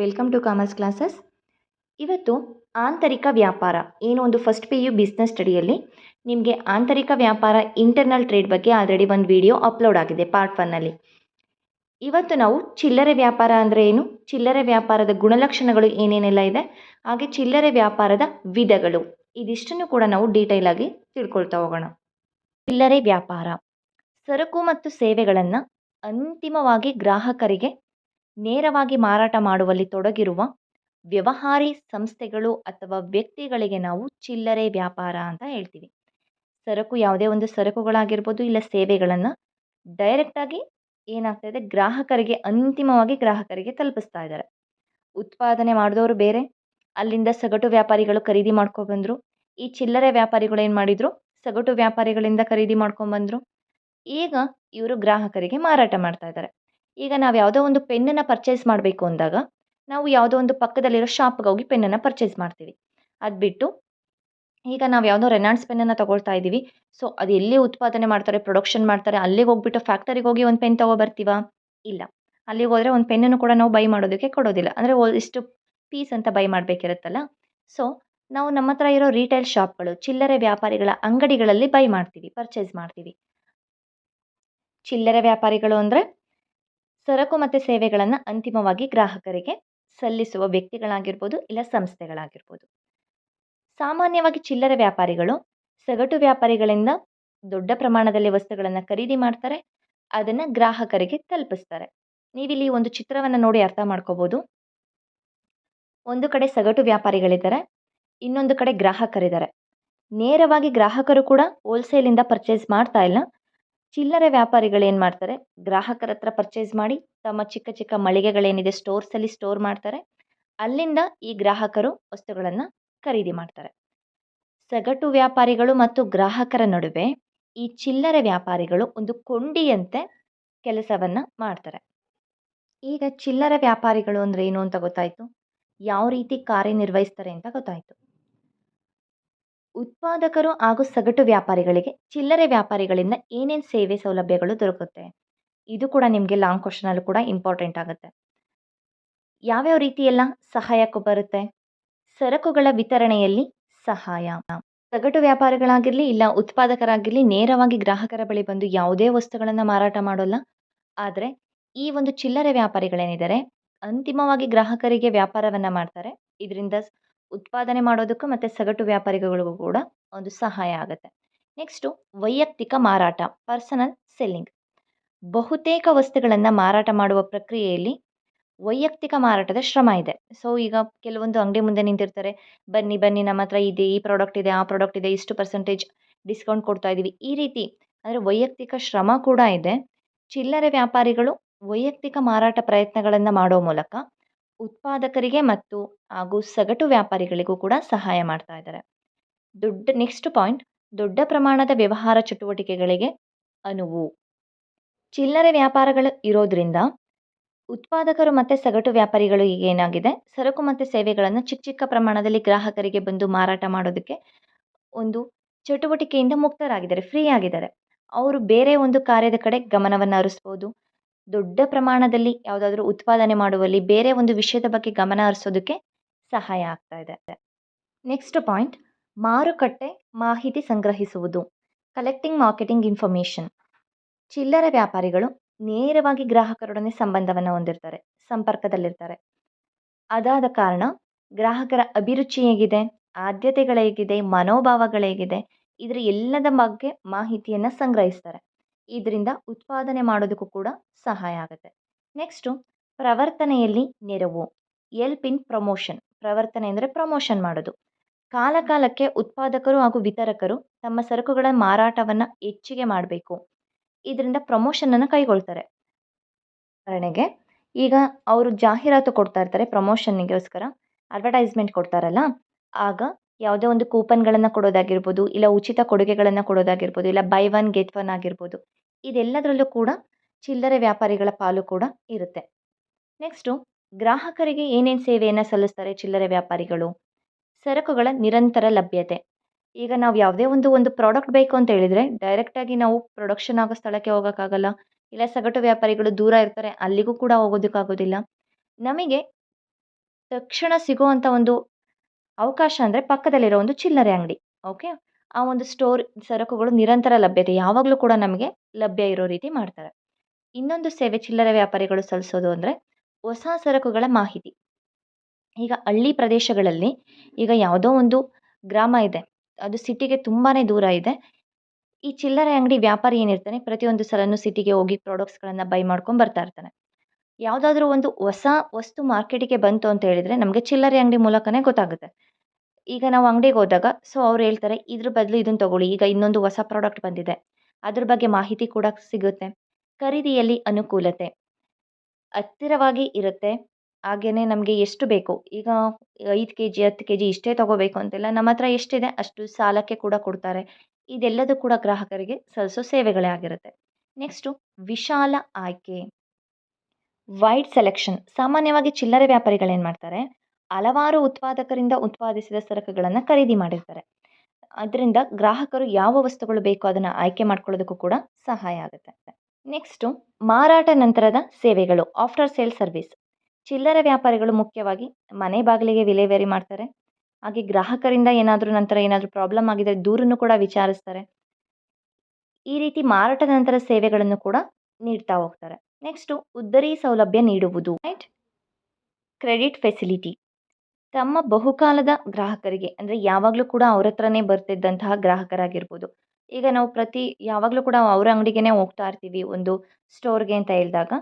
Welcome to commerce classes. ಇವತ್ತು ಆಂತರಿಕ ವ್ಯಾಪಾರ, ಏನು ಒಂದು ಫಸ್ಟ್ ಪಿ ಯು ಬಿಸ್ನೆಸ್ ಸ್ಟಡಿಯಲ್ಲಿ ನಿಮಗೆ ಆಂತರಿಕ ವ್ಯಾಪಾರ ಇಂಟರ್ನಲ್ ಟ್ರೇಡ್ ಬಗ್ಗೆ ಆಲ್ರೆಡಿ ಒಂದು ವಿಡಿಯೋ ಅಪ್ಲೋಡ್ ಆಗಿದೆ ಪಾರ್ಟ್ ಒನ್ನಲ್ಲಿ ಇವತ್ತು ನಾವು ಚಿಲ್ಲರೆ ವ್ಯಾಪಾರ ಅಂದರೆ ಏನು? ಚಿಲ್ಲರೆ ವ್ಯಾಪಾರದ ಗುಣಲಕ್ಷಣಗಳು ಏನೇನೆಲ್ಲ ಇದೆ? ಹಾಗೆ ಚಿಲ್ಲರೆ ವ್ಯಾಪಾರದ ವಿಧಗಳು, ಇದಿಷ್ಟನ್ನು ಕೂಡ ನಾವು ಡೀಟೇಲ್ ಆಗಿ ತಿಳ್ಕೊಳ್ತಾ ಹೋಗೋಣ. ಚಿಲ್ಲರೆ ವ್ಯಾಪಾರ, ಸರಕು ಮತ್ತು ಸೇವೆಗಳನ್ನು ಅಂತಿಮವಾಗಿ ಗ್ರಾಹಕರಿಗೆ ನೇರವಾಗಿ ಮಾರಾಟ ಮಾಡುವಲ್ಲಿ ತೊಡಗಿರುವ ವ್ಯವಹಾರಿ ಸಂಸ್ಥೆಗಳು ಅಥವಾ ವ್ಯಕ್ತಿಗಳಿಗೆ ನಾವು ಚಿಲ್ಲರೆ ವ್ಯಾಪಾರ ಅಂತ ಹೇಳ್ತೀವಿ. ಸರಕು ಯಾವುದೇ ಒಂದು ಸರಕುಗಳಾಗಿರ್ಬೋದು ಇಲ್ಲ ಸೇವೆಗಳನ್ನು ಡೈರೆಕ್ಟಾಗಿ ಏನಾಗ್ತಾಯಿದೆ ಗ್ರಾಹಕರಿಗೆ, ಅಂತಿಮವಾಗಿ ಗ್ರಾಹಕರಿಗೆ ತಲುಪಿಸ್ತಾ ಇದ್ದಾರೆ. ಉತ್ಪಾದನೆ ಮಾಡಿದವರು ಬೇರೆ, ಅಲ್ಲಿಂದ ಸಗಟು ವ್ಯಾಪಾರಿಗಳು ಖರೀದಿ ಮಾಡ್ಕೊಬಂದರು ಈ ಚಿಲ್ಲರೆ ವ್ಯಾಪಾರಿಗಳು ಏನು ಮಾಡಿದರು? ಸಗಟು ವ್ಯಾಪಾರಿಗಳಿಂದ ಖರೀದಿ ಮಾಡ್ಕೊಂಬಂದರು ಈಗ ಇವರು ಗ್ರಾಹಕರಿಗೆ ಮಾರಾಟ ಮಾಡ್ತಾ ಇದ್ದಾರೆ. ಈಗ ನಾವು ಯಾವುದೋ ಒಂದು ಪೆನ್ನನ್ನು ಪರ್ಚೇಸ್ ಮಾಡಬೇಕು ಅಂದಾಗ, ನಾವು ಯಾವುದೋ ಒಂದು ಪಕ್ಕದಲ್ಲಿರೋ ಶಾಪ್ಗೆ ಹೋಗಿ ಪೆನ್ನನ್ನು ಪರ್ಚೇಸ್ ಮಾಡ್ತೀವಿ. ಅದು ಬಿಟ್ಟು, ಈಗ ನಾವು ಯಾವುದೋ ರೆನಾಲ್ಡ್ಸ್ ಪೆನ್ನನ್ನು ತಗೊಳ್ತಾ ಇದ್ದೀವಿ ಸೊ ಅದು ಎಲ್ಲಿ ಉತ್ಪಾದನೆ ಮಾಡ್ತಾರೆ ಪ್ರೊಡಕ್ಷನ್ ಮಾಡ್ತಾರೆ ಅಲ್ಲಿಗೆ ಹೋಗ್ಬಿಟ್ಟು ಫ್ಯಾಕ್ಟರಿಗೆ ಹೋಗಿ ಒಂದು ಪೆನ್ ತೊಗೊಬರ್ತೀವಾ? ಇಲ್ಲ. ಅಲ್ಲಿಗೆ ಹೋದರೆ ಒಂದು ಪೆನ್ನನ್ನು ಕೂಡ ನಾವು ಬೈ ಮಾಡೋದಕ್ಕೆ ಕೊಡೋದಿಲ್ಲ. ಅಂದರೆ ಇಷ್ಟು ಪೀಸ್ ಅಂತ ಬೈ ಮಾಡಬೇಕಿರುತ್ತಲ್ಲ. ಸೊ ನಾವು ನಮ್ಮ ಹತ್ರ ಇರೋ ರೀಟೇಲ್ ಶಾಪ್ಗಳು ಚಿಲ್ಲರೆ ವ್ಯಾಪಾರಿಗಳ ಅಂಗಡಿಗಳಲ್ಲಿ ಬೈ ಮಾಡ್ತೀವಿ ಪರ್ಚೇಸ್ ಮಾಡ್ತೀವಿ. ಚಿಲ್ಲರೆ ವ್ಯಾಪಾರಿಗಳು ಅಂದರೆ ಸರಕು ಮತ್ತು ಸೇವೆಗಳನ್ನು ಅಂತಿಮವಾಗಿ ಗ್ರಾಹಕರಿಗೆ ಸಲ್ಲಿಸುವ ವ್ಯಕ್ತಿಗಳಾಗಿರ್ಬೋದು ಇಲ್ಲ ಸಂಸ್ಥೆಗಳಾಗಿರ್ಬೋದು. ಸಾಮಾನ್ಯವಾಗಿ ಚಿಲ್ಲರೆ ವ್ಯಾಪಾರಿಗಳು ಸಗಟು ವ್ಯಾಪಾರಿಗಳಿಂದ ದೊಡ್ಡ ಪ್ರಮಾಣದಲ್ಲಿ ವಸ್ತುಗಳನ್ನು ಖರೀದಿ ಮಾಡ್ತಾರೆ, ಅದನ್ನು ಗ್ರಾಹಕರಿಗೆ ತಲುಪಿಸ್ತಾರೆ. ನೀವಿಲ್ಲಿ ಒಂದು ಚಿತ್ರವನ್ನು ನೋಡಿ ಅರ್ಥ ಮಾಡ್ಕೋಬೋದು. ಒಂದು ಕಡೆ ಸಗಟು ವ್ಯಾಪಾರಿಗಳಿದ್ದಾರೆ, ಇನ್ನೊಂದು ಕಡೆ ಗ್ರಾಹಕರಿದ್ದಾರೆ. ನೇರವಾಗಿ ಗ್ರಾಹಕರು ಕೂಡ ಹೋಲ್ಸೇಲಿಂದ ಪರ್ಚೇಸ್ ಮಾಡ್ತಾ ಇಲ್ಲ ಚಿಲ್ಲರೆ ವ್ಯಾಪಾರಿಗಳು ಏನು ಮಾಡ್ತಾರೆ? ಗ್ರಾಹಕರ ಹತ್ರ ಪರ್ಚೇಸ್ ಮಾಡಿ ತಮ್ಮ ಚಿಕ್ಕ ಚಿಕ್ಕ ಮಳಿಗೆಗಳೇನಿದೆ ಸ್ಟೋರ್ಸಲ್ಲಿ ಸ್ಟೋರ್ ಮಾಡ್ತಾರೆ. ಅಲ್ಲಿಂದ ಈ ಗ್ರಾಹಕರು ವಸ್ತುಗಳನ್ನು ಖರೀದಿ ಮಾಡ್ತಾರೆ. ಸಗಟು ವ್ಯಾಪಾರಿಗಳು ಮತ್ತು ಗ್ರಾಹಕರ ನಡುವೆ ಈ ಚಿಲ್ಲರೆ ವ್ಯಾಪಾರಿಗಳು ಒಂದು ಕೊಂಡಿಯಂತೆ ಕೆಲಸವನ್ನು ಮಾಡ್ತಾರೆ. ಈಗ ಚಿಲ್ಲರೆ ವ್ಯಾಪಾರಿಗಳು ಅಂದರೆ ಏನು ಅಂತ ಗೊತ್ತಾಯಿತು? ಯಾವ ರೀತಿ ಕಾರ್ಯನಿರ್ವಹಿಸ್ತಾರೆ ಅಂತ ಗೊತ್ತಾಯಿತು. ಉತ್ಪಾದಕರು ಹಾಗೂ ಸಗಟು ವ್ಯಾಪಾರಿಗಳಿಗೆ ಚಿಲ್ಲರೆ ವ್ಯಾಪಾರಿಗಳಿಂದ ಏನೇನು ಸೇವೆ ಸೌಲಭ್ಯಗಳು ದೊರಕುತ್ತೆ? ಇದು ಕೂಡ ನಿಮಗೆ ಲಾಂಗ್ ಕ್ವಶನಲ್ಲೂ ಕೂಡ ಇಂಪಾರ್ಟೆಂಟ್ ಆಗುತ್ತೆ. ಯಾವ್ಯಾವ ರೀತಿಯೆಲ್ಲ ಸಹಾಯಕ್ಕೂ ಬರುತ್ತೆ? ಸರಕುಗಳ ವಿತರಣೆಯಲ್ಲಿ ಸಹಾಯ. ಸಗಟು ವ್ಯಾಪಾರಿಗಳಾಗಿರಲಿ ಇಲ್ಲ ಉತ್ಪಾದಕರಾಗಿರಲಿ ನೇರವಾಗಿ ಗ್ರಾಹಕರ ಬಳಿ ಬಂದು ಯಾವುದೇ ವಸ್ತುಗಳನ್ನು ಮಾರಾಟ ಮಾಡೋಲ್ಲ. ಆದರೆ ಈ ಒಂದು ಚಿಲ್ಲರೆ ವ್ಯಾಪಾರಿಗಳೇನಿದ್ದಾರೆ ಅಂತಿಮವಾಗಿ ಗ್ರಾಹಕರಿಗೆ ವ್ಯಾಪಾರವನ್ನು ಮಾಡ್ತಾರೆ. ಇದರಿಂದ ಉತ್ಪಾದನೆ ಮಾಡೋದಕ್ಕೂ ಮತ್ತು ಸಗಟು ವ್ಯಾಪಾರಿಗಳಿಗೂ ಕೂಡ ಒಂದು ಸಹಾಯ ಆಗುತ್ತೆ. ನೆಕ್ಸ್ಟು ವೈಯಕ್ತಿಕ ಮಾರಾಟ ಪರ್ಸನಲ್ ಸೆಲ್ಲಿಂಗ್ ಬಹುತೇಕ ವಸ್ತುಗಳನ್ನು ಮಾರಾಟ ಮಾಡುವ ಪ್ರಕ್ರಿಯೆಯಲ್ಲಿ ವೈಯಕ್ತಿಕ ಮಾರಾಟದ ಶ್ರಮ ಇದೆ. ಸೊ ಈಗ ಕೆಲವೊಂದು ಅಂಗಡಿ ಮುಂದೆ ನಿಂತಿರ್ತಾರೆ, ಬನ್ನಿ ಬನ್ನಿ, ನಮ್ಮ ಹತ್ರ ಇದೆ, ಈ ಪ್ರಾಡಕ್ಟ್ ಇದೆ, ಆ ಪ್ರಾಡಕ್ಟ್ ಇದೆ, ಇಷ್ಟು ಪರ್ಸೆಂಟೇಜ್ ಡಿಸ್ಕೌಂಟ್ ಕೊಡ್ತಾ ಇದ್ದೀವಿ ಈ ರೀತಿ ಅಂದರೆ ವೈಯಕ್ತಿಕ ಶ್ರಮ ಕೂಡ ಇದೆ. ಚಿಲ್ಲರೆ ವ್ಯಾಪಾರಿಗಳು ವೈಯಕ್ತಿಕ ಮಾರಾಟ ಪ್ರಯತ್ನಗಳನ್ನು ಮಾಡೋ ಮೂಲಕ ಉತ್ಪಾದಕರಿಗೆ ಮತ್ತು ಹಾಗೂ ಸಗಟು ವ್ಯಾಪಾರಿಗಳಿಗೂ ಕೂಡ ಸಹಾಯ ಮಾಡ್ತಾ ಇದ್ದಾರೆ. ದೊಡ್ಡ ನೆಕ್ಸ್ಟ್ ಪಾಯಿಂಟ್ ದೊಡ್ಡ ಪ್ರಮಾಣದ ವ್ಯವಹಾರ ಚಟುವಟಿಕೆಗಳಿಗೆ ಅನುವು. ಚಿಲ್ಲರೆ ವ್ಯಾಪಾರಗಳು ಇರೋದ್ರಿಂದ ಉತ್ಪಾದಕರು ಮತ್ತು ಸಗಟು ವ್ಯಾಪಾರಿಗಳು ಈಗ ಏನಾಗಿದೆ? ಸರಕು ಮತ್ತು ಸೇವೆಗಳನ್ನು ಚಿಕ್ಕ ಚಿಕ್ಕ ಪ್ರಮಾಣದಲ್ಲಿ ಗ್ರಾಹಕರಿಗೆ ಬಂದು ಮಾರಾಟ ಮಾಡೋದಕ್ಕೆ ಒಂದು ಚಟುವಟಿಕೆಯಿಂದ ಮುಕ್ತರಾಗಿದ್ದಾರೆ ಫ್ರೀ ಆಗಿದ್ದಾರೆ. ಅವರು ಬೇರೆ ಒಂದು ಕಾರ್ಯದ ಕಡೆ ಗಮನವನ್ನು ಹರಿಸ್ಬೋದು. ದೊಡ್ಡ ಪ್ರಮಾಣದಲ್ಲಿ ಯಾವುದಾದ್ರೂ ಉತ್ಪಾದನೆ ಮಾಡುವಲ್ಲಿ ಬೇರೆ ಒಂದು ವಿಷಯದ ಬಗ್ಗೆ ಗಮನ ಹರಿಸೋದಕ್ಕೆ ಸಹಾಯ ಆಗ್ತಾ ಇದೆ. ನೆಕ್ಸ್ಟ್ ಪಾಯಿಂಟ್ ಮಾರುಕಟ್ಟೆ ಮಾಹಿತಿ ಸಂಗ್ರಹಿಸುವುದು. ಕಲೆಕ್ಟಿಂಗ್ ಮಾರ್ಕೆಟಿಂಗ್ ಇನ್ಫಾರ್ಮೇಷನ್ ಚಿಲ್ಲರೆ ವ್ಯಾಪಾರಿಗಳು ನೇರವಾಗಿ ಗ್ರಾಹಕರೊಡನೆ ಸಂಬಂಧವನ್ನು ಹೊಂದಿರ್ತಾರೆ, ಸಂಪರ್ಕದಲ್ಲಿರ್ತಾರೆ. ಅದಾದ ಕಾರಣ ಗ್ರಾಹಕರ ಅಭಿರುಚಿ ಹೇಗಿದೆ, ಆದ್ಯತೆಗಳು ಹೇಗಿದೆ, ಮನೋಭಾವಗಳು ಹೇಗಿದೆ, ಇದರ ಎಲ್ಲದ ಬಗ್ಗೆ ಮಾಹಿತಿಯನ್ನು ಸಂಗ್ರಹಿಸ್ತಾರೆ. ಇದರಿಂದ ಉತ್ಪಾದನೆ ಮಾಡೋದಕ್ಕೂ ಕೂಡ ಸಹಾಯ ಆಗುತ್ತೆ. ನೆಕ್ಸ್ಟು ಪ್ರವರ್ತನೆಯಲ್ಲಿ ನೆರವು ಎಲ್ಪ್ ಇನ್ ಪ್ರಮೋಷನ್ ಪ್ರವರ್ತನೆ ಅಂದರೆ ಪ್ರಮೋಷನ್ ಮಾಡೋದು. ಕಾಲಕಾಲಕ್ಕೆ ಉತ್ಪಾದಕರು ಹಾಗೂ ವಿತರಕರು ತಮ್ಮ ಸರಕುಗಳ ಮಾರಾಟವನ್ನು ಹೆಚ್ಚಿಗೆ ಮಾಡಬೇಕು. ಇದರಿಂದ ಪ್ರಮೋಷನನ್ನು ಕೈಗೊಳ್ತಾರೆ. ಉದಾಹರಣೆಗೆ, ಈಗ ಅವರು ಜಾಹೀರಾತು ಕೊಡ್ತಾ ಇರ್ತಾರೆ ಪ್ರಮೋಷನ್ನಿಗೋಸ್ಕರ ಅಡ್ವರ್ಟೈಸ್ಮೆಂಟ್ ಕೊಡ್ತಾರಲ್ಲ, ಆಗ ಯಾವುದೇ ಒಂದು ಕೂಪನ್ಗಳನ್ನು ಕೊಡೋದಾಗಿರ್ಬೋದು, ಇಲ್ಲ ಉಚಿತ ಕೊಡುಗೆಗಳನ್ನು ಕೊಡೋದಾಗಿರ್ಬೋದು, ಇಲ್ಲ ಬೈ ಒನ್ ಗೆಟ್ ಒನ್ ಆಗಿರ್ಬೋದು, ಇದೆಲ್ಲದರಲ್ಲೂ ಕೂಡ ಚಿಲ್ಲರೆ ವ್ಯಾಪಾರಿಗಳ ಪಾಲು ಕೂಡ ಇರುತ್ತೆ. ನೆಕ್ಸ್ಟು ಗ್ರಾಹಕರಿಗೆ ಏನೇನು ಸೇವೆಯನ್ನು ಸಲ್ಲಿಸ್ತಾರೆ ಚಿಲ್ಲರೆ ವ್ಯಾಪಾರಿಗಳು? ಸರಕುಗಳ ನಿರಂತರ ಲಭ್ಯತೆ. ಈಗ ನಾವು ಯಾವುದೇ ಒಂದು ಒಂದು ಪ್ರಾಡಕ್ಟ್ ಬೇಕು ಅಂತ ಹೇಳಿದರೆ ಡೈರೆಕ್ಟಾಗಿ ನಾವು ಪ್ರೊಡಕ್ಷನ್ ಆಗೋ ಸ್ಥಳಕ್ಕೆ ಹೋಗೋಕ್ಕಾಗಲ್ಲ, ಇಲ್ಲ ಸಗಟು ವ್ಯಾಪಾರಿಗಳು ದೂರ ಇರ್ತಾರೆ, ಅಲ್ಲಿಗೂ ಕೂಡ ಹೋಗೋದಕ್ಕಾಗೋದಿಲ್ಲ. ನಮಗೆ ತಕ್ಷಣ ಸಿಗುವಂಥ ಒಂದು ಅವಕಾಶ ಅಂದರೆ ಪಕ್ಕದಲ್ಲಿರೋ ಒಂದು ಚಿಲ್ಲರೆ ಅಂಗಡಿ ಓಕೆ ಆ ಒಂದು ಸ್ಟೋರ್ ಸರಕುಗಳು ನಿರಂತರ ಲಭ್ಯತೆ ಯಾವಾಗಲೂ ಕೂಡ ನಮಗೆ ಲಭ್ಯ ಇರೋ ರೀತಿ ಮಾಡ್ತಾರೆ. ಇನ್ನೊಂದು ಸೇವೆ ಚಿಲ್ಲರೆ ವ್ಯಾಪಾರಿಗಳು ಸಲ್ಲಿಸೋದು ಅಂದರೆ ಹೊಸ ಸರಕುಗಳ ಮಾಹಿತಿ. ಈಗ ಹಳ್ಳಿ ಪ್ರದೇಶಗಳಲ್ಲಿ ಈಗ ಯಾವುದೋ ಒಂದು ಗ್ರಾಮ ಇದೆ, ಅದು ಸಿಟಿಗೆ ತುಂಬಾ ದೂರ ಇದೆ. ಈ ಚಿಲ್ಲರೆ ಅಂಗಡಿ ವ್ಯಾಪಾರಿ ಏನಿರ್ತಾನೆ, ಪ್ರತಿಯೊಂದು ಸಲನು ಸಿಟಿಗೆ ಹೋಗಿ ಪ್ರಾಡಕ್ಟ್ಸ್ಗಳನ್ನು ಬೈ ಮಾಡ್ಕೊಂಡು ಬರ್ತಾ ಇರ್ತಾನೆ. ಯಾವುದಾದ್ರೂ ಒಂದು ಹೊಸ ವಸ್ತು ಮಾರ್ಕೆಟಿಗೆ ಬಂತು ಅಂತ ಹೇಳಿದರೆ ನಮಗೆ ಚಿಲ್ಲರೆ ಅಂಗಡಿ ಮೂಲಕನೇ ಗೊತ್ತಾಗುತ್ತೆ. ಈಗ ನಾವು ಅಂಗಡಿಗೆ ಹೋದಾಗ ಸೊ ಅವ್ರು ಹೇಳ್ತಾರೆ, ಇದ್ರ ಬದಲು ಇದನ್ನು ತಗೊಳ್ಳಿ, ಈಗ ಇನ್ನೊಂದು ಹೊಸ ಪ್ರಾಡಕ್ಟ್ ಬಂದಿದೆ. ಅದ್ರ ಬಗ್ಗೆ ಮಾಹಿತಿ ಕೂಡ ಸಿಗುತ್ತೆ. ಖರೀದಿಯಲ್ಲಿ ಅನುಕೂಲತೆ. ಹತ್ತಿರವಾಗಿ ಇರುತ್ತೆ. ಹಾಗೆಯೇ ನಮಗೆ ಎಷ್ಟು ಬೇಕು? ಈಗ ಐದು ಕೆ ಜಿ ಹತ್ತು ಕೆ ಜಿ ಇಷ್ಟೇ ತೊಗೋಬೇಕು ಅಂತೆಲ್ಲ ನಮ್ಮ ಹತ್ರ ಎಷ್ಟಿದೆ? ಅಷ್ಟು ಸಾಲಕ್ಕೆ ಕೂಡ ಕೊಡ್ತಾರೆ. ಇದೆಲ್ಲದೂ ಕೂಡ ಗ್ರಾಹಕರಿಗೆ ಸಲ್ಲಿಸೋ ಸೇವೆಗಳೇ ಆಗಿರುತ್ತೆ. ನೆಕ್ಸ್ಟು ವಿಶಾಲ ಆಯ್ಕೆ. ವೈಡ್ ಸೆಲೆಕ್ಷನ್, ಸಾಮಾನ್ಯವಾಗಿ ಚಿಲ್ಲರೆ ವ್ಯಾಪಾರಿಗಳೇನು ಮಾಡ್ತಾರೆ? ಹಲವಾರು ಉತ್ಪಾದಕರಿಂದ ಉತ್ಪಾದಿಸಿದ ಸರಕುಗಳನ್ನು ಖರೀದಿ ಮಾಡಿರ್ತಾರೆ. ಅದರಿಂದ ಗ್ರಾಹಕರು ಯಾವ ವಸ್ತುಗಳು ಬೇಕೋ ಅದನ್ನು ಆಯ್ಕೆ ಮಾಡ್ಕೊಳ್ಳೋದಕ್ಕೂ ಕೂಡ ಸಹಾಯ ಆಗುತ್ತೆ. ನೆಕ್ಸ್ಟು ಮಾರಾಟ ನಂತರದ ಸೇವೆಗಳು ಆಫ್ಟರ್ ಸೇಲ್ ಸರ್ವಿಸ್ ಚಿಲ್ಲರೆ ವ್ಯಾಪಾರಿಗಳು ಮುಖ್ಯವಾಗಿ ಮನೆ ಬಾಗಿಲಿಗೆ ವಿಲೇವಾರಿ ಮಾಡ್ತಾರೆ. ಹಾಗೆ ಗ್ರಾಹಕರಿಂದ ಏನಾದರೂ ನಂತರ ಏನಾದರೂ ಪ್ರಾಬ್ಲಮ್ ಆಗಿದ್ರೆ ದೂರನ್ನು ಕೂಡ ವಿಚಾರಿಸ್ತಾರೆ. ಈ ರೀತಿ ಮಾರಾಟ ನಂತರ ಸೇವೆಗಳನ್ನು ಕೂಡ ನೀಡ್ತಾ ಹೋಗ್ತಾರೆ. ನೆಕ್ಸ್ಟು ಉದ್ದರಿ ಸೌಲಭ್ಯ ನೀಡುವುದು. ರೈಟ್ ಕ್ರೆಡಿಟ್ ಫೆಸಿಲಿಟಿ ತಮ್ಮ ಬಹುಕಾಲದ ಗ್ರಾಹಕರಿಗೆ, ಅಂದರೆ ಯಾವಾಗಲೂ ಕೂಡ ಅವ್ರ ಹತ್ರನೇ ಬರ್ತಿದ್ದಂತಹ ಗ್ರಾಹಕರಾಗಿರ್ಬೋದು. ಈಗ ನಾವು ಪ್ರತಿ, ಯಾವಾಗಲೂ ಕೂಡ ಅವ್ರ ಅಂಗಡಿಗೆನೇ ಹೋಗ್ತಾ ಇರ್ತೀವಿ ಒಂದು ಸ್ಟೋರ್ಗೆ ಅಂತ ಹೇಳಿದಾಗ.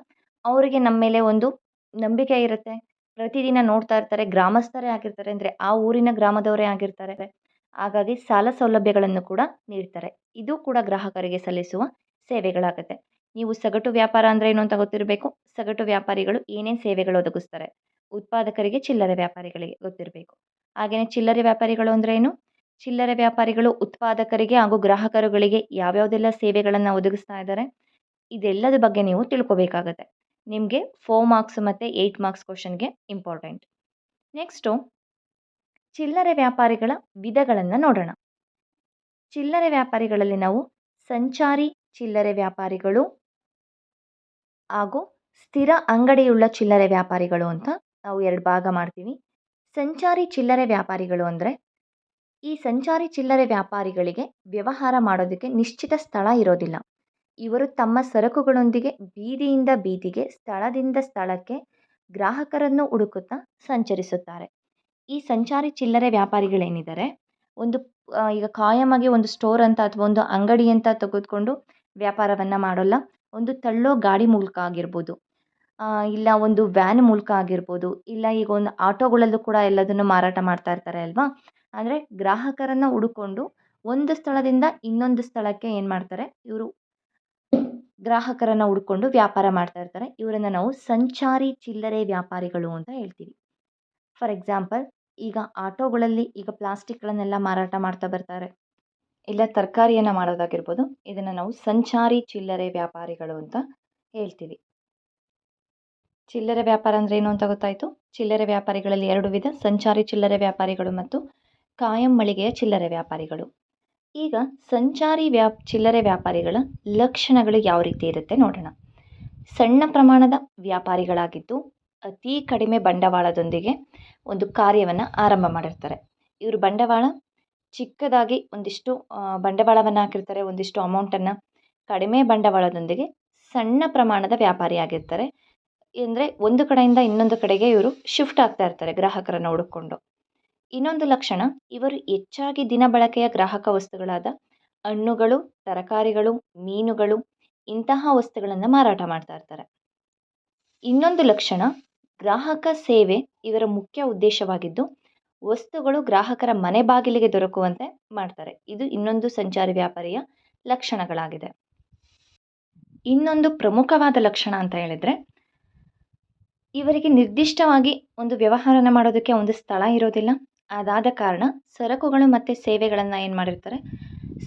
ಅವರಿಗೆ ನಮ್ಮ ಮೇಲೆ ಒಂದು ನಂಬಿಕೆ ಇರುತ್ತೆ. ಪ್ರತಿದಿನ ನೋಡ್ತಾ ಇರ್ತಾರೆ, ಗ್ರಾಮಸ್ಥರೇ ಆಗಿರ್ತಾರೆ, ಅಂದರೆ ಆ ಊರಿನ ಗ್ರಾಮದವರೇ ಆಗಿರ್ತಾರೆ. ಹಾಗಾಗಿ ಸಾಲ ಸೌಲಭ್ಯಗಳನ್ನು ಕೂಡ ನೀಡ್ತಾರೆ. ಇದು ಕೂಡ ಗ್ರಾಹಕರಿಗೆ ಸಲ್ಲಿಸುವ ಸೇವೆಗಳಾಗುತ್ತೆ. ನೀವು ಸಗಟು ವ್ಯಾಪಾರ ಅಂದರೆ ಏನು ಅಂತ ಗೊತ್ತಿರಬೇಕು? ಸಗಟು ವ್ಯಾಪಾರಿಗಳು ಏನೇನು ಸೇವೆಗಳು ಒದಗಿಸ್ತಾರೆ. ಉತ್ಪಾದಕರಿಗೆ ಚಿಲ್ಲರೆ ವ್ಯಾಪಾರಿಗಳಿಗೆ ಗೊತ್ತಿರಬೇಕು. ಹಾಗೆಯೇ ಚಿಲ್ಲರೆ ವ್ಯಾಪಾರಿಗಳು ಅಂದರೆ ಏನು? ಚಿಲ್ಲರೆ ವ್ಯಾಪಾರಿಗಳು ಉತ್ಪಾದಕರಿಗೆ ಹಾಗೂ ಗ್ರಾಹಕರುಗಳಿಗೆ ಯಾವ್ಯಾವುದೆಲ್ಲ ಸೇವೆಗಳನ್ನು ಒದಗಿಸ್ತಾ ಇದ್ದಾರೆ? ಇದೆಲ್ಲದ ಬಗ್ಗೆ ನೀವು ತಿಳ್ಕೊಬೇಕಾಗತ್ತೆ. ನಿಮಗೆ ಫೋರ್ ಮಾರ್ಕ್ಸ್ ಮತ್ತು ಏಯ್ಟ್ ಮಾರ್ಕ್ಸ್ ಕ್ವಶನ್ಗೆ ಇಂಪಾರ್ಟೆಂಟ್ ನೆಕ್ಸ್ಟು ಚಿಲ್ಲರೆ ವ್ಯಾಪಾರಿಗಳ ವಿಧಗಳನ್ನು ನೋಡೋಣ. ಚಿಲ್ಲರೆ ವ್ಯಾಪಾರಿಗಳಲ್ಲಿ ನಾವು ಸಂಚಾರಿ ಚಿಲ್ಲರೆ ವ್ಯಾಪಾರಿಗಳು ಹಾಗೂ ಸ್ಥಿರ ಅಂಗಡಿಯುಳ್ಳ ಚಿಲ್ಲರೆ ವ್ಯಾಪಾರಿಗಳು ಅಂತ ನಾವು ಎರಡು ಭಾಗ ಮಾಡ್ತೀವಿ. ಸಂಚಾರಿ ಚಿಲ್ಲರೆ ವ್ಯಾಪಾರಿಗಳು ಅಂದರೆ ಈ ಸಂಚಾರಿ ಚಿಲ್ಲರೆ ವ್ಯಾಪಾರಿಗಳಿಗೆ ವ್ಯವಹಾರ ಮಾಡೋದಕ್ಕೆ ನಿಶ್ಚಿತ ಸ್ಥಳ ಇರೋದಿಲ್ಲ. ಇವರು ತಮ್ಮ ಸರಕುಗಳೊಂದಿಗೆ ಬೀದಿಯಿಂದ ಬೀದಿಗೆ, ಸ್ಥಳದಿಂದ ಸ್ಥಳಕ್ಕೆ ಗ್ರಾಹಕರನ್ನು ಹುಡುಕುತ್ತಾ ಸಂಚರಿಸುತ್ತಾರೆ. ಈ ಸಂಚಾರಿ ಚಿಲ್ಲರೆ ವ್ಯಾಪಾರಿಗಳೇನಿದ್ದಾರೆ? ಒಂದು ಈಗ ಕಾಯಮಾಗಿ ಒಂದು ಸ್ಟೋರ್ ಅಂತ ಅಥವಾ ಒಂದು ಅಂಗಡಿ ಅಂತ ತೆಗೆದುಕೊಂಡು ವ್ಯಾಪಾರವನ್ನು ಮಾಡೋಲ್ಲ. ಒಂದು ತಳ್ಳೋ ಗಾಡಿ ಮೂಲಕ ಆಗಿರ್ಬೋದು ಇಲ್ಲ ಒಂದು ವ್ಯಾನ್ ಮೂಲಕ ಆಗಿರ್ಬೋದು, ಇಲ್ಲ ಈಗ ಒಂದು ಆಟೋಗಳಲ್ಲೂ ಕೂಡ ಎಲ್ಲದನ್ನು ಮಾರಾಟ ಮಾಡ್ತಾ ಇರ್ತಾರೆ ಅಲ್ವಾ? ಅಂದರೆ ಗ್ರಾಹಕರನ್ನು ಹುಡುಕೊಂಡು ಒಂದು ಸ್ಥಳದಿಂದ ಇನ್ನೊಂದು ಸ್ಥಳಕ್ಕೆ ಏನು ಮಾಡ್ತಾರೆ? ಇವರು ಗ್ರಾಹಕರನ್ನು ಹುಡ್ಕೊಂಡು ವ್ಯಾಪಾರ ಮಾಡ್ತಾ ಇರ್ತಾರೆ. ಇವರನ್ನು ನಾವು ಸಂಚಾರಿ ಚಿಲ್ಲರೆ ವ್ಯಾಪಾರಿಗಳು ಅಂತ ಹೇಳ್ತೀವಿ. ಫಾರ್ ಎಕ್ಸಾಂಪಲ್, ಈಗ ಆಟೋಗಳಲ್ಲಿ ಈಗ ಪ್ಲಾಸ್ಟಿಕ್ಗಳನ್ನೆಲ್ಲ ಮಾರಾಟ ಮಾಡ್ತಾ ಬರ್ತಾರೆ. ಇಲ್ಲ ತರಕಾರಿಯನ್ನು ಮಾಡೋದಾಗಿರ್ಬೋದು, ಇದನ್ನು ನಾವು ಸಂಚಾರಿ ಚಿಲ್ಲರೆ ವ್ಯಾಪಾರಿಗಳು ಅಂತ ಹೇಳ್ತೀವಿ. ಚಿಲ್ಲರೆ ವ್ಯಾಪಾರ ಅಂದರೆ ಏನು ಅಂತ ಗೊತ್ತಾಯಿತು? ಚಿಲ್ಲರೆ ವ್ಯಾಪಾರಿಗಳಲ್ಲಿ ಎರಡು ವಿಧ, ಸಂಚಾರಿ ಚಿಲ್ಲರೆ ವ್ಯಾಪಾರಿಗಳು ಮತ್ತು ಕಾಯಂ ಮಳಿಗೆಯ ಚಿಲ್ಲರೆ ವ್ಯಾಪಾರಿಗಳು. ಈಗ ಸಂಚಾರಿ ವ್ಯಾ, ಚಿಲ್ಲರೆ ವ್ಯಾಪಾರಿಗಳ ಲಕ್ಷಣಗಳು ಯಾವ ರೀತಿ ಇರುತ್ತೆ ನೋಡೋಣ. ಸಣ್ಣ ಪ್ರಮಾಣದ ವ್ಯಾಪಾರಿಗಳಾಗಿದ್ದು, ಅತಿ ಕಡಿಮೆ ಬಂಡವಾಳದೊಂದಿಗೆ ಒಂದು ಕಾರ್ಯವನ್ನು ಆರಂಭ ಮಾಡಿರ್ತಾರೆ. ಇವರು ಬಂಡವಾಳ ಚಿಕ್ಕದಾಗಿ ಒಂದಿಷ್ಟು ಬಂಡವಾಳವನ್ನು ಹಾಕಿರ್ತಾರೆ, ಒಂದಿಷ್ಟು ಅಮೌಂಟನ್ನು ಕಡಿಮೆ ಬಂಡವಾಳದೊಂದಿಗೆ ಸಣ್ಣ ಪ್ರಮಾಣದ ವ್ಯಾಪಾರಿಯಾಗಿರ್ತಾರೆ ಅಂದರೆ ಒಂದು ಕಡೆಯಿಂದ ಇನ್ನೊಂದು ಕಡೆಗೆ ಇವರು ಶಿಫ್ಟ್ ಆಗ್ತಾ ಇರ್ತಾರೆ ಗ್ರಾಹಕರನ್ನು ಹುಡುಕೊಂಡು. ಇನ್ನೊಂದು ಲಕ್ಷಣ, ಇವರು ಹೆಚ್ಚಾಗಿ ದಿನ ಬಳಕೆಯ ಗ್ರಾಹಕ ವಸ್ತುಗಳಾದ ಹಣ್ಣುಗಳು, ತರಕಾರಿಗಳು, ಮೀನುಗಳು, ಇಂತಹ ವಸ್ತುಗಳನ್ನು ಮಾರಾಟ ಮಾಡ್ತಾ ಇರ್ತಾರೆ. ಇನ್ನೊಂದು ಲಕ್ಷಣ, ಗ್ರಾಹಕ ಸೇವೆ ಇವರ ಮುಖ್ಯ ಉದ್ದೇಶವಾಗಿದ್ದು ವಸ್ತುಗಳು ಗ್ರಾಹಕರ ಮನೆ ಬಾಗಿಲಿಗೆ ದೊರಕುವಂತೆ ಮಾಡ್ತಾರೆ. ಇದು ಇನ್ನೊಂದು ಸಂಚಾರಿ ವ್ಯಾಪಾರಿಯ ಲಕ್ಷಣಗಳಾಗಿದೆ. ಇನ್ನೊಂದು ಪ್ರಮುಖವಾದ ಲಕ್ಷಣ ಅಂತ ಹೇಳಿದರೆ, ಇವರಿಗೆ ನಿರ್ದಿಷ್ಟವಾಗಿ ಒಂದು ವ್ಯವಹಾರನ ಮಾಡೋದಕ್ಕೆ ಒಂದು ಸ್ಥಳ ಇರೋದಿಲ್ಲ. ಅದಾದ ಕಾರಣ ಸರಕುಗಳು ಮತ್ತು ಸೇವೆಗಳನ್ನು ಏನು ಮಾಡಿರ್ತಾರೆ,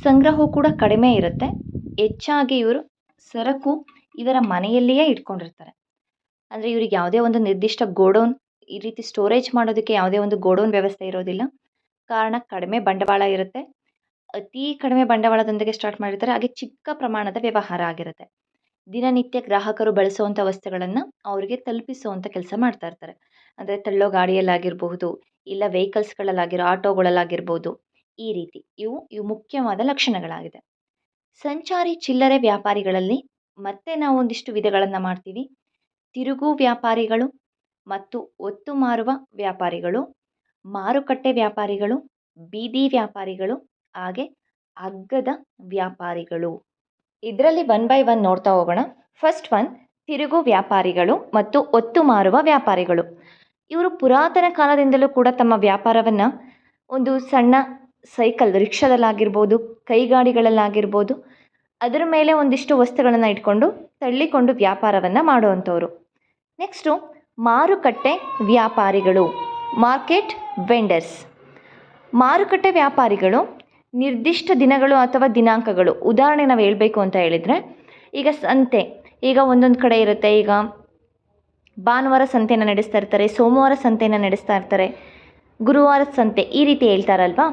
ಸಂಗ್ರಹವು ಕೂಡ ಕಡಿಮೆ ಇರುತ್ತೆ. ಹೆಚ್ಚಾಗಿ ಇವರು ಸರಕು ಇವರ ಮನೆಯಲ್ಲಿಯೇ ಇಟ್ಕೊಂಡಿರ್ತಾರೆ. ಅಂದರೆ ಇವ್ರಿಗೆ ಯಾವುದೇ ಒಂದು ನಿರ್ದಿಷ್ಟ ಗೋಡೌನ್ ಈ ರೀತಿ ಸ್ಟೋರೇಜ್ ಮಾಡೋದಕ್ಕೆ ಯಾವುದೇ ಒಂದು ಗೋಡೌನ್ ವ್ಯವಸ್ಥೆ ಇರೋದಿಲ್ಲ. ಕಾರಣ ಕಡಿಮೆ ಬಂಡವಾಳ ಇರುತ್ತೆ. ಅತಿ ಕಡಿಮೆ ಬಂಡವಾಳದೊಂದಿಗೆ ಸ್ಟಾರ್ಟ್ ಮಾಡಿರ್ತಾರೆ. ಹಾಗೆ ಚಿಕ್ಕ ಪ್ರಮಾಣದ ವ್ಯವಹಾರ ಆಗಿರುತ್ತೆ. ದಿನನಿತ್ಯ ಗ್ರಾಹಕರು ಬಳಸುವಂಥ ವಸ್ತುಗಳನ್ನು ಅವರಿಗೆ ತಲುಪಿಸುವಂಥ ಕೆಲಸ ಮಾಡ್ತಾ ಇರ್ತಾರೆ. ಅಂದರೆ ತಳ್ಳೋ ಗಾಡಿಯಲ್ಲಾಗಿರಬಹುದು, ಇಲ್ಲ ವೆಹಿಕಲ್ಸ್ಗಳಲ್ಲಾಗಿರೋ ಆಟೋಗಳಲ್ಲಾಗಿರ್ಬೋದು ಈ ರೀತಿ. ಇವು ಇವು ಮುಖ್ಯವಾದ ಲಕ್ಷಣಗಳಾಗಿದೆ. ಸಂಚಾರಿ ಚಿಲ್ಲರೆ ವ್ಯಾಪಾರಿಗಳಲ್ಲಿ ಮತ್ತೆ ನಾವು ಒಂದಿಷ್ಟು ವಿಧಗಳನ್ನು ಮಾಡ್ತೀವಿ. ತಿರುಗು ವ್ಯಾಪಾರಿಗಳು ಮತ್ತು ಒತ್ತು ಮಾರುವ ವ್ಯಾಪಾರಿಗಳು, ಮಾರುಕಟ್ಟೆ ವ್ಯಾಪಾರಿಗಳು, ಬೀದಿ ವ್ಯಾಪಾರಿಗಳು, ಹಾಗೆ ಅಗ್ಗದ ವ್ಯಾಪಾರಿಗಳು. ಇದರಲ್ಲಿ ಒನ್ ಬೈ ಒನ್ ನೋಡ್ತಾ ಹೋಗೋಣ. ಫಸ್ಟ್ ಒನ್ ತಿರುಗು ವ್ಯಾಪಾರಿಗಳು ಮತ್ತು ಒತ್ತು ಮಾರುವ ವ್ಯಾಪಾರಿಗಳು. ಇವರು ಪುರಾತನ ಕಾಲದಿಂದಲೂ ಕೂಡ ತಮ್ಮ ವ್ಯಾಪಾರವನ್ನು ಒಂದು ಸಣ್ಣ ಸೈಕಲ್ ರಿಕ್ಷಾದಲ್ಲಾಗಿರ್ಬೋದು, ಕೈಗಾಡಿಗಳಲ್ಲಾಗಿರ್ಬೋದು, ಅದರ ಮೇಲೆ ಒಂದಿಷ್ಟು ವಸ್ತುಗಳನ್ನು ಇಟ್ಕೊಂಡು ತಳ್ಳಿಕೊಂಡು ವ್ಯಾಪಾರವನ್ನು ಮಾಡುವಂಥವ್ರು. ನೆಕ್ಸ್ಟು ಮಾರುಕಟ್ಟೆ ವ್ಯಾಪಾರಿಗಳು, ಮಾರ್ಕೆಟ್ ವೆಂಡರ್ಸ್. ಮಾರುಕಟ್ಟೆ ವ್ಯಾಪಾರಿಗಳು, ನಿರ್ದಿಷ್ಟ ದಿನಗಳು ಅಥವಾ ದಿನಾಂಕಗಳು. ಉದಾಹರಣೆ ನಾವು ಹೇಳಬೇಕು ಅಂತ ಹೇಳಿದರೆ, ಈಗ ಸಂತೆ, ಈಗ ಒಂದೊಂದು ಕಡೆ ಇರುತ್ತೆ. ಈಗ ಭಾನುವಾರ ಸಂತೆನ ನಡೆಸ್ತಾ ಇರ್ತಾರೆ, ಸೋಮವಾರ ಸಂತೆನ ನಡೆಸ್ತಾ ಇರ್ತಾರೆ, ಗುರುವಾರ ಸಂತೆ ಈ ರೀತಿ ಹೇಳ್ತಾರಲ್ವಾ?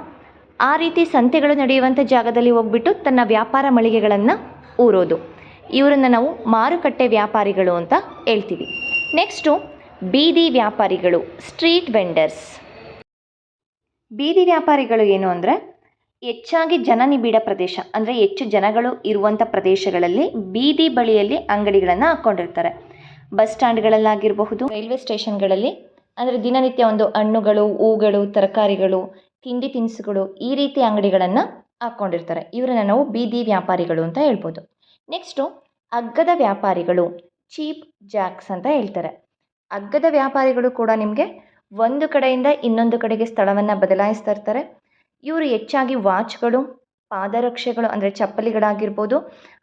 ಆ ರೀತಿ ಸಂತೆಗಳು ನಡೆಯುವಂಥ ಜಾಗದಲ್ಲಿ ಹೋಗ್ಬಿಟ್ಟು ತನ್ನ ವ್ಯಾಪಾರ ಮಳಿಗೆಗಳನ್ನು ಊರೋದು. ಇವರನ್ನು ನಾವು ಮಾರುಕಟ್ಟೆ ವ್ಯಾಪಾರಿಗಳು ಅಂತ ಹೇಳ್ತೀವಿ. ನೆಕ್ಸ್ಟು ಬೀದಿ ವ್ಯಾಪಾರಿಗಳು, ಸ್ಟ್ರೀಟ್ ವೆಂಡರ್ಸ್. ಬೀದಿ ವ್ಯಾಪಾರಿಗಳು ಏನು ಅಂದರೆ, ಹೆಚ್ಚಾಗಿ ಜನನಿಬಿಡ ಪ್ರದೇಶ, ಅಂದರೆ ಹೆಚ್ಚು ಜನಗಳು ಇರುವಂಥ ಪ್ರದೇಶಗಳಲ್ಲಿ ಬೀದಿ ಬಳಿಯಲ್ಲಿ ಅಂಗಡಿಗಳನ್ನು ಹಾಕ್ಕೊಂಡಿರ್ತಾರೆ ಬಸ್ ಸ್ಟ್ಯಾಂಡ್ಗಳಲ್ಲಾಗಿರಬಹುದು, ರೈಲ್ವೆ ಸ್ಟೇಷನ್ಗಳಲ್ಲಿ, ಅಂದರೆ ದಿನನಿತ್ಯ ಒಂದು ಹಣ್ಣುಗಳು, ಹೂಗಳು, ತರಕಾರಿಗಳು, ತಿಂಡಿ ತಿನಿಸುಗಳು ಈ ರೀತಿ ಅಂಗಡಿಗಳನ್ನು ಹಾಕ್ಕೊಂಡಿರ್ತಾರೆ ಇವರನ್ನು ನಾವು ಬೀದಿ ವ್ಯಾಪಾರಿಗಳು ಅಂತ ಹೇಳ್ಬೋದು. ನೆಕ್ಸ್ಟು ಅಗ್ಗದ ವ್ಯಾಪಾರಿಗಳು, ಚೀಪ್ ಜಾಕ್ಸ್ ಅಂತ ಹೇಳ್ತಾರೆ. ಹಗ್ಗದ ವ್ಯಾಪಾರಿಗಳು ಕೂಡ ನಿಮಗೆ ಒಂದು ಕಡೆಯಿಂದ ಇನ್ನೊಂದು ಕಡೆಗೆ ಸ್ಥಳವನ್ನು ಬದಲಾಯಿಸ್ತಾ ಇರ್ತಾರೆ. ಇವರು ಹೆಚ್ಚಾಗಿ ವಾಚ್ಗಳು, ಪಾದರಕ್ಷೆಗಳು ಅಂದರೆ ಚಪ್ಪಲಿಗಳಾಗಿರ್ಬೋದು,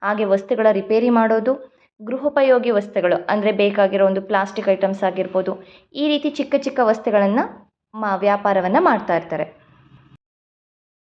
ಹಾಗೆ ವಸ್ತುಗಳ ರಿಪೇರಿ ಮಾಡೋದು, ಗೃಹೋಪಯೋಗಿ ವಸ್ತುಗಳು ಅಂದರೆ ಬೇಕಾಗಿರೋ ಒಂದು ಪ್ಲಾಸ್ಟಿಕ್ ಐಟಮ್ಸ್ ಆಗಿರ್ಬೋದು, ಈ ರೀತಿ ಚಿಕ್ಕ ಚಿಕ್ಕ ವಸ್ತುಗಳನ್ನು ಮಾ ವ್ಯಾಪಾರವನ್ನು ಮಾಡ್ತಾ ಇರ್ತಾರೆ.